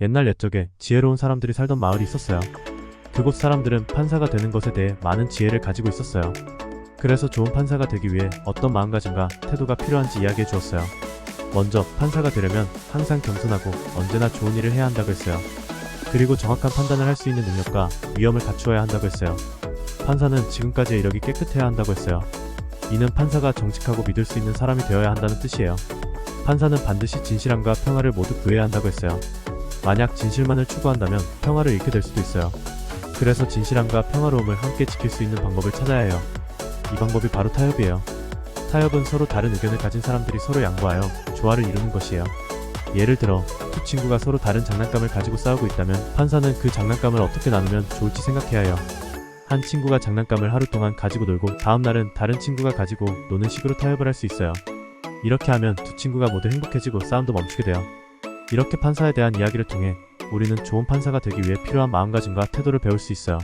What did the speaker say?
옛날 옛적에 지혜로운 사람들이 살던 마을이 있었어요. 그곳 사람들은 판사가 되는 것에 대해 많은 지혜를 가지고 있었어요. 그래서 좋은 판사가 되기 위해 어떤 마음가짐과 태도가 필요한지 이야기해 주었어요. 먼저 판사가 되려면 항상 겸손하고 언제나 좋은 일을 해야 한다고 했어요. 그리고 정확한 판단을 할 수 있는 능력과 위험을 갖추어야 한다고 했어요. 판사는 지금까지의 이력이 깨끗해야 한다고 했어요. 이는 판사가 정직하고 믿을 수 있는 사람이 되어야 한다는 뜻이에요. 판사는 반드시 진실함과 평화를 모두 구해야 한다고 했어요. 만약 진실만을 추구한다면 평화를 잃게 될 수도 있어요. 그래서 진실함과 평화로움을 함께 지킬 수 있는 방법을 찾아야 해요. 이 방법이 바로 타협이에요. 타협은 서로 다른 의견을 가진 사람들이 서로 양보하여 조화를 이루는 것이에요. 예를 들어 두 친구가 서로 다른 장난감을 가지고 싸우고 있다면 판사는 그 장난감을 어떻게 나누면 좋을지 생각해야 해요. 한 친구가 장난감을 하루 동안 가지고 놀고 다음 날은 다른 친구가 가지고 노는 식으로 타협을 할 수 있어요. 이렇게 하면 두 친구가 모두 행복해지고 싸움도 멈추게 돼요. 이렇게 판사에 대한 이야기를 통해 우리는 좋은 판사가 되기 위해 필요한 마음가짐과 태도를 배울 수 있어요.